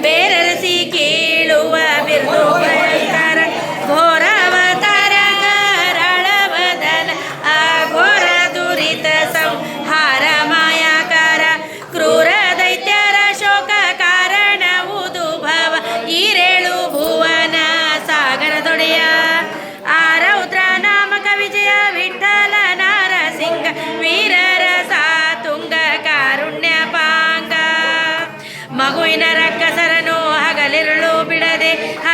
espere.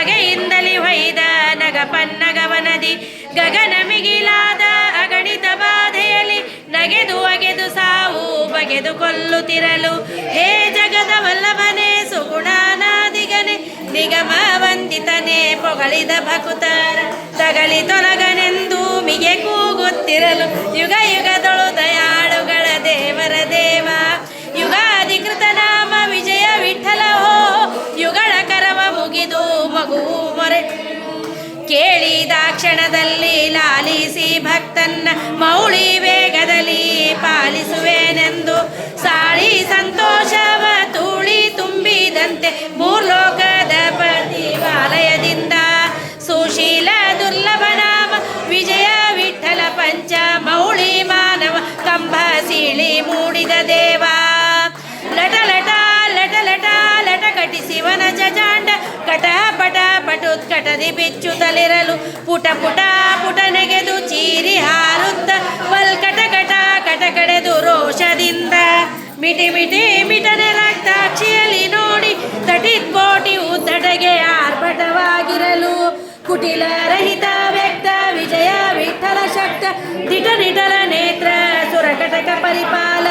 ಬಿಡದೆ ಹಗೆಯಿಂದಲಿ ಹೊಯ್ದ ನಗ ಪನ್ನಗವನದಿ ಗಗನ ಮಿಗಿಲಾದ ಅಗಣಿತ ಬಾಧೆಯಲ್ಲಿ ನಗೆದು ಅಗೆದು ಸಾವು, ಬಗೆದು ಕೊಲ್ಲುತ್ತಿರಲು ಹೇ ಜಗದ ವಲ್ಲಭನೆ, ಸುಗುಣಾನಾದಿಗನೆ ನಿಗಮ ವಂದಿತನೆ ಪೊಗಳಿದ ಭಕುತರ ತಗಲಿ ತೊಲಗನೆಂದು ಮಿಗೆ ಕೂಗುತ್ತಿರಲು ಯುಗ ಯುಗದೊಳು ಕ್ಷಣದಲ್ಲಿ ಲಾಲಿಸಿ ಭಕ್ತನ್ನ ಮೌಳಿ ವೇಗದಲ್ಲಿ ಪಾಲಿಸುವೆನೆಂದು ಸಾಳಿ ಸಂತೋಷವ ತೂಳಿ ತುಂಬಿದಂತೆ ಮೂರ್ಲೋಕದ ಪ್ರತಿವಾಲಯದಿಂದ ಸುಶೀಲ ದುರ್ಲಭ ನಾಮ ವಿಜಯ ವಿಠಲ ಪಂಚ ಮೌಳಿ ಮಾನವ ಕಂಬ ಸೀಳಿ ಮೂಡಿದ ದೇವ. ಲಟ ಲಟ ಲಟ ಲಟ ಲಟ ಕಟಿಸಿ ವನ ಜಾಂಡ ಕಟ ಪಟುತ್ಕಟದಿ ಬಿಚ್ಚುತ್ತಲಿರಲು ಪುಟ ಪುಟ ಪುಟ ನೆಗೆದು ಚೀರಿ ಹಾರುತ್ತ ವಲ್ಕಟ ಕಟ ಕಟ ಕಡೆದು ರೋಷದಿಂದ. ಮಿಟಿ ಮಿಟಿ ಮಿಟನೆ ರಕ್ತಾಕ್ಷಿಯಲ್ಲಿ ನೋಡಿ ತಟಿತ್ ಕೋಟಿ ಉದ್ದಟಗೆ ಆರ್ಭಟವಾಗಿರಲು. ಕುಟಿಲ ರಹಿತ ವ್ಯಕ್ತ ವಿಜಯ ವಿಠಲ ಶಕ್ತ, ದಿಟ ನಿಟಲ ನೇತ್ರ ಸುರಕಟಕ ಪರಿಪಾಲ.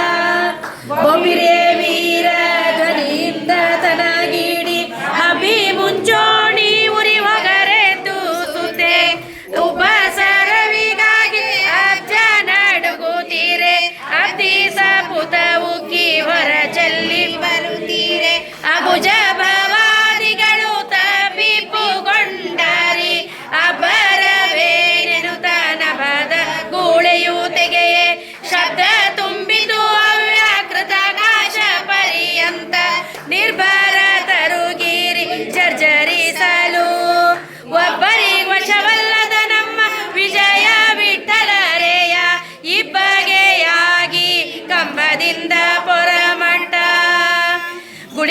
ಉಪಸರವಿಗಾಗಿ ಅಜ್ಜ ನಡುಗುತ್ತೀರೆ. ಅತಿ ಸಪುತ ಉಕ್ಕಿ ಹೊರ ಚೆಲ್ಲಿ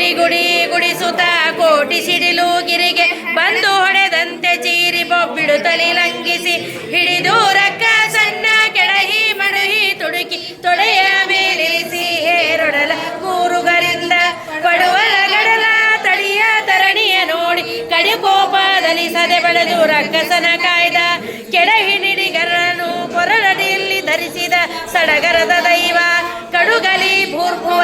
ಗುಡಿ ಗುಡಿ ಗುಡಿಸುತ್ತ ಕೋಟಿ ಸಿಡಿಲು ಗಿರಿಗೆ ಬಂದು ಹೊಡೆದಂತೆ ಚೀರಿ ಬೊಬ್ಬಿಡು ತಲೆ ಲಂಘಿಸಿ ಹಿಡಿದು ರಕ್ಕ ಸಣ್ಣ ಕೆಳಹಿ ಮಡುಹಿ ತುಡುಕಿ ತೊಡೆಯ ಮೇಲಿರಿಸಿ ಹೇರೊಡಲ ಕೂರುಗರಿಂದ ಪಡುವಲ ಗಡಲ ತಡಿಯ ತರಣಿಯ ನೋಡಿ ಕಡಿಕೋಪದಲ್ಲಿ ಸದೆ ಬೆಳೆದು ರಕ್ಕಸನ ಕಾಯ್ದ ಕೆಳಹಿ ನಿಡಿಗರನು ಕೊರಳಡಿಯಲ್ಲಿ ಧರಿಸಿದ ಸಡಗರದ ದೈವ ಕಡುಗಲಿ ಭೂರ್ಭುವ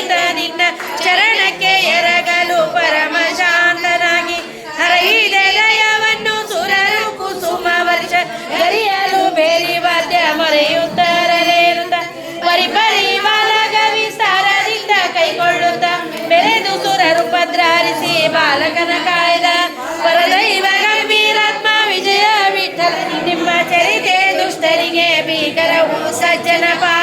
ಸಹಿತ ನಿನ್ನ ಚರಣಕ್ಕೆ ಎರಗಲು ಪರಮ ಶಾಂತನಾಗಿ ಹರಹಿದೆ ದಯವನ್ನು ಸುರರು ಕುಸುಮ ವರ್ಷ, ಗರಿಯಲು ಬೇರಿ ವಾದ್ಯ ಮೊರೆಯುತ್ತಾರೇರುತ್ತ ಪರಿ ಪರಿವಾಲಗ ವಿಸ್ತಾರದಿಂದ ಕೈಗೊಳ್ಳುತ್ತ ಬೆಳೆದು ಸುರರು ಪದ್ರಾರಿಸಿ ಬಾಲಕನ ಕಾಯ್ದ. ಪರದೈವ ಗಂಭೀರಾತ್ಮ ವಿಜಯ ವಿಠಲ, ನಿಮ್ಮ ಚರಿತೆ ದುಷ್ಟರಿಗೆ ಭೀಕರವು ಸಜ್ಜನ ಪಾ